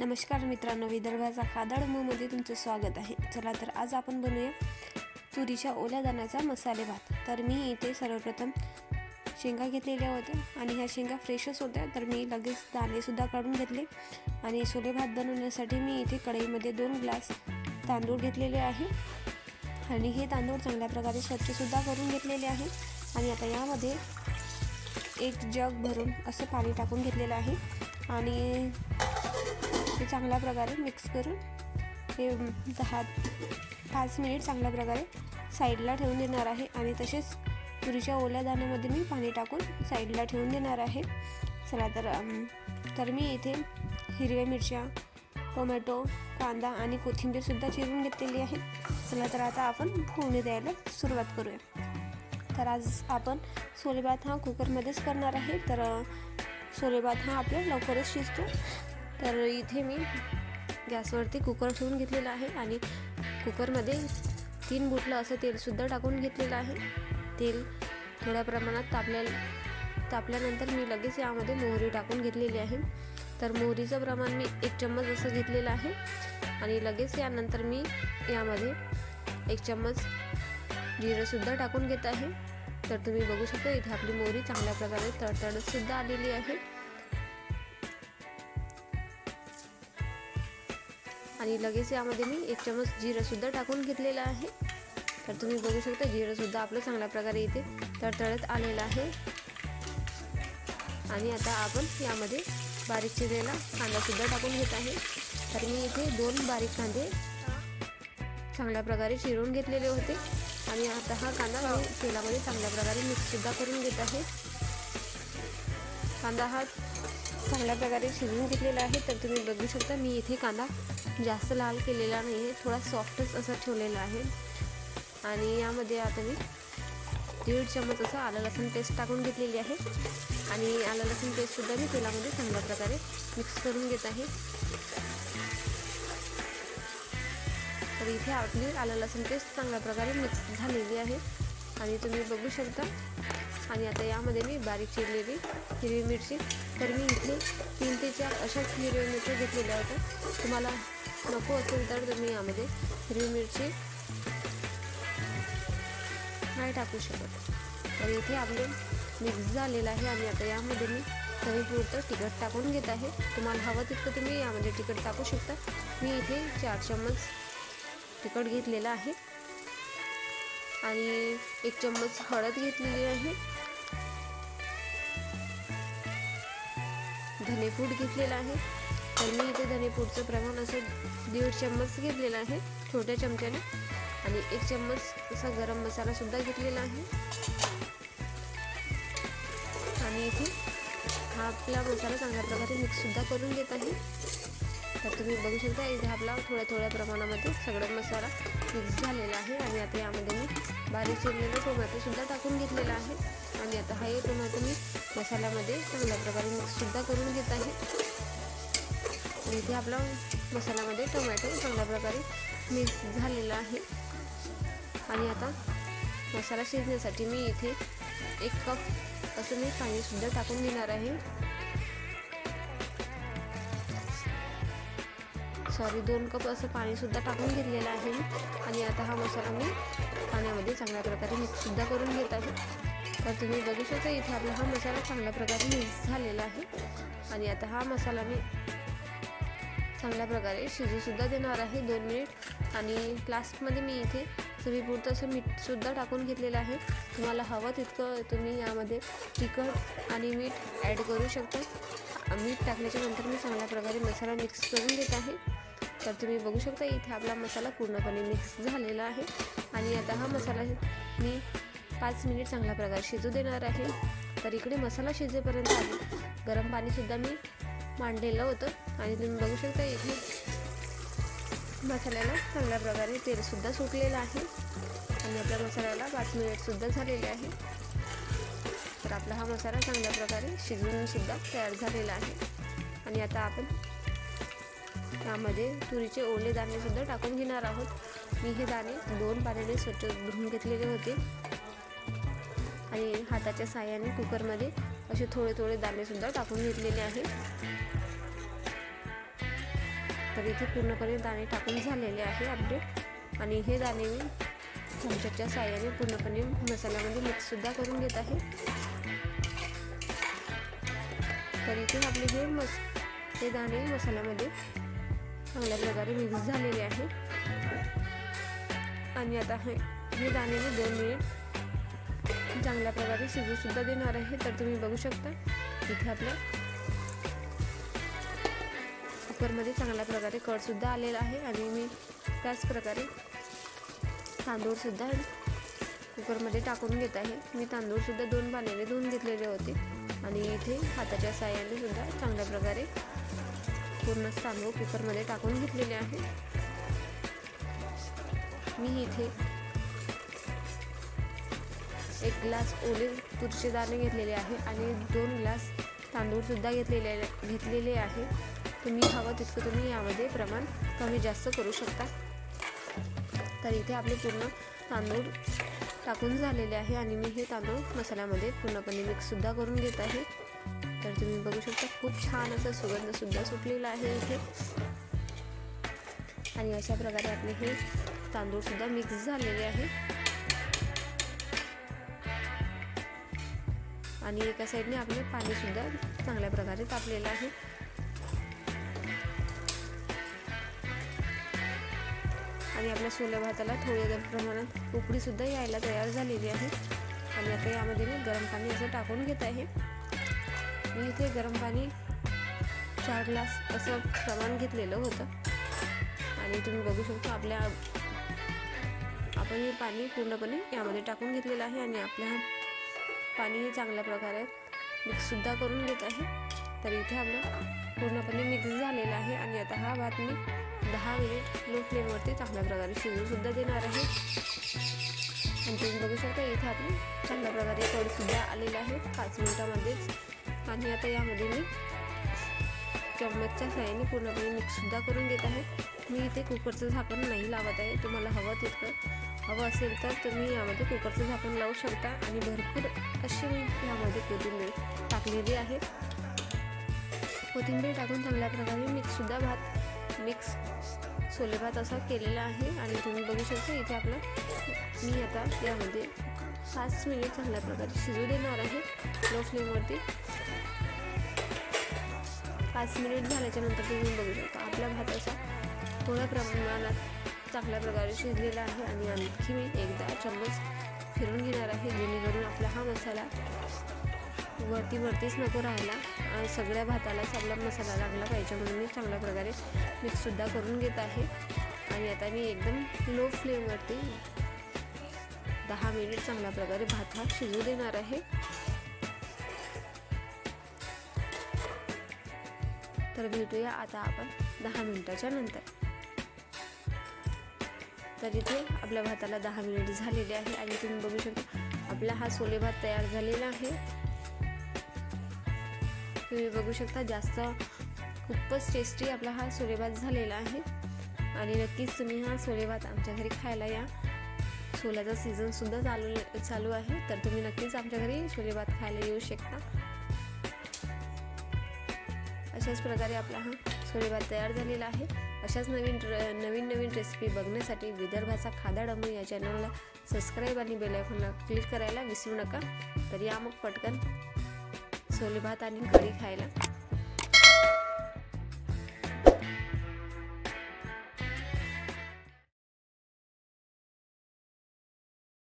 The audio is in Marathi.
नमस्कार मित्रांनो विदर्भाचा खादाडमूमध्ये तुमचं स्वागत आहे. चला तर आज आपण बनवूया तुरीच्या ओल्या दाण्याचा मसाले भात. तर मी इथे सर्वप्रथम शेंगा घेतलेल्या होत्या आणि ह्या शेंगा फ्रेशच होत्या. तर मी लगेच दाणेसुद्धा काढून घेतले आणि सोले भात बनवण्यासाठी मी इथे कढईमध्ये दोन ग्लास तांदूळ घेतलेले आहे. आणि हे तांदूळ चांगल्या प्रकारे स्वच्छसुद्धा करून घेतलेले आहे. आणि आता यामध्ये एक जग भरून असं पाणी टाकून घेतलेलं आहे. आणि ते चांगल्या प्रकारे मिक्स करून हे दहा पाच मिनिट चांगल्या प्रकारे साईडला ठेवून देणार आहे. आणि तसेच तुरीच्या ओल्या दाण्यामध्ये मी पाणी टाकून साईडला ठेवून देणार आहे. चला तर तर मी इथे हिरव्या मिरच्या टोमॅटो कांदा आणि कोथिंबीरसुद्धा चिरून घेतलेली आहे. चला तर आता आपण फोडणी द्यायला सुरुवात करूया. तर आज आपण सोलेभात हा कुकरमध्येच करणार आहे. तर सोलेभात हा आपल्या लवकरच शिजतो. तर इथे मी गॅसवरती कुकर ठेवून घेतलेला आहे आणि कुकरमध्ये तीन बुटलं असं तेलसुद्धा टाकून घेतलेलं आहे. तेल थोड्या प्रमाणात तापल्या तापल्यानंतर मी लगेच यामध्ये मोहरी टाकून घेतलेली आहे. तर मोहरीचं प्रमाण मी एक चम्मच असं घेतलेलं आहे आणि लगेच यानंतर मी यामध्ये एक चम्मच जिरंसुद्धा टाकून घेत आहे. तर तुम्ही बघू शकता इथे आपली मोहरी चांगल्या प्रकारे तडतडतसुद्धा आलेली आहे. आणि लगेच यामध्ये मी एक चमच जिरंसुद्धा टाकून घेतलेलं आहे. तर तुम्ही बघू शकता जिरंसुद्धा आपलं चांगल्या प्रकारे इथे तळतळत आलेलं आहे. आणि आता आपण यामध्ये बारीक चिरलेला कांदासुद्धा टाकून घेत आहे. तर मी इथे दोन बारीक कांदे चांगल्या प्रकारे चिरून घेतलेले होते. आणि आता हा कांदा मी तेलामध्ये चांगल्या प्रकारे मिक्ससुद्धा करून घेत आहे. कांदा हा चांगल्या प्रकारे शिजवून घेतलेला आहे. तर तुम्ही बघू शकता मी इथे कांदा जास्त लाल केलेला नाही आहे थोडा सॉफ्टच असा ठेवलेला आहे. आणि यामध्ये आता मी दीड चम्मच असं आलं लसूण पेस्ट टाकून घेतलेली आहे. आणि आलं लसूण पेस्टसुद्धा मी तेलामध्ये चांगल्या प्रकारे मिक्स करून घेत आहे. तर इथे आपली आलं लसूण पेस्ट चांगल्या प्रकारे मिक्स झालेली आहे. आणि तुम्ही बघू शकता आणि आता यामध्ये मी बारीक चिरलेली हिरवी मिरची. तर मी इथे तीन ते चार अशाच हिरव्या मिरच्या घेतलेल्या होत्या. तुम्हाला नको असेल तर तुम्ही यामध्ये हिरवी मिरची नाही टाकू शकत. तर इथे आपले मिक्स झालेलं आहे आणि आता यामध्ये मी चवीपुरतं तिखट टाकून घेत आहे. तुम्हाला हवं तितकं तुम्ही यामध्ये तिखट टाकू शकता. मी इथे चार चम्मच तिखट घेतलेलं आहे. आणि एक चम्मच हळद घेतलेली आहे. धनेपूड घेतलेला आहे. तर मी इथे धनेपूडचं प्रमाण असं दीड चम्मच घेतलेलं आहे छोट्या चमच्याने. आणि एक चम्मच असा गरम मसालासुद्धा घेतलेला आहे. आणि इथे हा आपला मसाला चांगल्या प्रकारे मिक्ससुद्धा करून घेत आहे. तर तुम्ही बघू शकता इथे आपला थोड्या थोड्या प्रमाणामध्ये सगळं मसाला मिक्स झालेला आहे आणि आता यामध्ये मी बारीक चिरलेलं टोमॅटोसुद्धा टाकून घेतलेला आहे. आणि आता हा हे टोमॅटो मी मसाल्यामध्ये चांगल्या प्रकारे मिक्ससुद्धा करून घेत आहे. आणि इथे आपला मसाल्यामध्ये टोमॅटो चांगल्या प्रकारे मिक्स झालेला आहे. आणि आता मसाला शिजण्यासाठी मी इथे एक कप असं मी पाणीसुद्धा टाकून घेणार आहे. सॉरी दोन कप असं पाणीसुद्धा टाकून घेतलेलं आहे. आणि आता हा मसाला मी पाण्यामध्ये चांगल्या प्रकारे मिक्ससुद्धा करून घेत आहे. तर तुम्ही बघू शकता इथे आपला हा मसाला चांगल्या प्रकारे मिक्स झालेला आहे. आणि आता हा मसाला मी चांगल्या प्रकारे शिजूसुद्धा देणार आहे दोन मिनिट. आणि लास्टमध्ये मी इथे चवीपुरतं असं मीठसुद्धा टाकून घेतलेलं आहे. तुम्हाला हवं तितकं तुम्ही यामध्ये तिखट आणि मीठ ॲड करू शकता. मीठ टाकल्याच्या नंतर मी चांगल्या प्रकारे मसाला मिक्स करून घेत आहे. तर तुम्ही बघू शकता इथे आपला मसाला पूर्णपणे मिक्स झालेला आहे. आणि आता हा मसाला मी पाच मिनिट चांगल्या प्रकारे शिजू देणार आहे. तर इकडे मसाला शिजेपर्यंत आहे. गरम पाणीसुद्धा मी मांडलेलं होतं. आणि तुम्ही बघू शकता इथे मसाल्याला चांगल्या प्रकारे तेलसुद्धा सुटलेलं आहे. आणि आपल्या मसाल्याला पाच मिनिटसुद्धा झालेले आहे. तर आपला हा मसाला चांगल्या प्रकारे शिजवूनसुद्धा तयार झालेला आहे. आणि आता आपण त्यामध्ये तुरीचे ओले दाणेसुद्धा टाकून घेणार आहोत. मी हे दाणे दोन पाण्याने स्वच्छ धुवून घेतलेले होते. आणि हाताच्या साह्याने कुकरमध्ये असे थोडे थोडे दाणेसुद्धा टाकून घेतलेले आहे. तर इथे पूर्णपणे दाणे टाकून झालेले आहे आपले आणि हे दाणे मी चमच्याच्या साह्याने पूर्णपणे मसाल्यामध्ये मिक्ससुद्धा करून घेत आहे. तर इथे आपले हे मस हे दाणे मसाल्यामध्ये चांगल्या प्रकारे मिक्स झालेले आहे. आणि आता हे हे दाणे मी दोन मिनिट चांगल्या प्रकारे शिजूसुद्धा देणार आहे. तर तुम्ही बघू शकता इथे आपल्या कुकरमध्ये चांगल्या प्रकारे कडसुद्धा आलेला आहे. आणि मी त्याच प्रकारे तांदूळसुद्धा कुकरमध्ये टाकून घेत आहे. मी तांदूळसुद्धा दोन पाण्याने धुवून घेतलेले होते. आणि इथे हाताच्या साह्याने सुद्धा चांगल्या प्रकारे पूर्ण तांदूळ कुकरमध्ये टाकून घेतलेले आहे. मी इथे एक ग्लास ओले तुरचे दाणे घेतलेले आहे आणि दोन ग्लास तांदूळसुद्धा घेतलेले घेतलेले आहे. तुम्ही हवं तितकं तुम्ही यामध्ये प्रमाण कमी जास्त करू शकता. तर इथे आपले पूर्ण तांदूळ टाकून झालेले आहे आणि मी हे तांदूळ मसाल्यामध्ये पूर्णपणे मिक्ससुद्धा करून घेत आहे. तर तुम्ही बघू शकता खूप छान असा सुगंधसुद्धा सुटलेला आहे इथे. आणि अशा प्रकारे आपले हे तांदूळसुद्धा मिक्स झालेले आहे. आणि एका साईडने आपले पाणीसुद्धा चांगल्या प्रकारे तापलेलं आहे. आणि आपल्या सोल्या भाताला थोड्या प्रमाणात उकडीसुद्धा यायला तयार झालेली आहे. आणि आता यामध्ये मी गरम पाणी असं टाकून घेत आहे. मी इथे गरम पाणी चार ग्लास असं प्रमाण घेतलेलं होतं. आणि तुम्ही बघू शकता आपल्या आपण हे पाणी पूर्णपणे यामध्ये टाकून घेतलेलं आहे आणि आपल्या पाणी हे चांगल्या प्रकारे मिक्ससुद्धा करून घेत आहे. तर इथे आपलं पूर्णपणे मिक्स झालेलं आहे आणि आता हा भात मी दहा मिनिट लो फ्लेमवरती चांगल्या प्रकारे शिजूनसुद्धा देणार आहे. आणि तुम्ही बघू शकता इथे आपली चांगल्या प्रकारे कडसुद्धा आलेलं आहे. पाच मिनिटामध्येच आणि आता यामध्ये मी चम्मचच्या साह्याने पूर्णपणे मिक्ससुद्धा करून घेत आहे. मी इथे कुकरचं झाकण नाही लावत आहे. तुम्हाला हवं तितकं हवं असेल तर तुम्ही यामध्ये कुकरचं झाकण लावू शकता आणि भरपूर अशी मी यामध्ये कोथिंबीर टाकलेली आहे. कोथिंबीर टाकून चांगल्या प्रकारे मिक्ससुद्धा भात मिक्स छोले भात असा केलेला आहे. आणि तुम्ही बघू शकता इथे आपलं मी आता यामध्ये पाच मिनिट चांगल्या प्रकारे शिजू देणार आहे. लो फ्लेमवरती पाच मिनिट झाल्याच्यानंतर तुम्ही बघू शकता. आपला भात असा थोड्या प्रमाणात चांगल्या प्रकारे शिजलेला आहे आणि आणखी मी एकदा चम्मच फिरून घेणार आहे जेणेकरून आपला हा मसाला वरती वरतीच नको राहायला. सगळ्या भातालाच आपला मसाला लागला पाहिजे म्हणून मी चांगल्या प्रकारे मिक्ससुद्धा करून घेत आहे. आणि आता मी एकदम लो फ्लेमवरती दहा मिनिट चांगल्या प्रकारे भात हा शिजू देणार आहे. तर भेटूया आता आपण दहा मिनिटाच्या नंतर. तर इथे आपल्या भाताला दहा मिनिट झालेले आहे आणि तुम्ही बघू शकता आपला हा सोले भात तयार झालेला आहे. तुम्ही बघू शकता जास्त खूपच टेस्टी आपला हा सोले भात झालेला आहे. आणि नक्कीच तुम्ही हा सोले भात आमच्या घरी खायला या. सोल्याचा सीझनसुद्धा चालू चालू आहे. तर तुम्ही नक्कीच आमच्या घरी सोले भात खायला येऊ शकता. अशाच प्रकारे आपला हा छोले तयार झालेला आहे. अशाच नवीन नवीन नवीन रेसिपी बघण्यासाठी विदर्भाचा खादा डमू या चॅनलला सबस्क्राईब आणि बेलायकॉनला क्लिक करायला विसरू नका. तर या मग पटकन छोले आणि कढी खायला.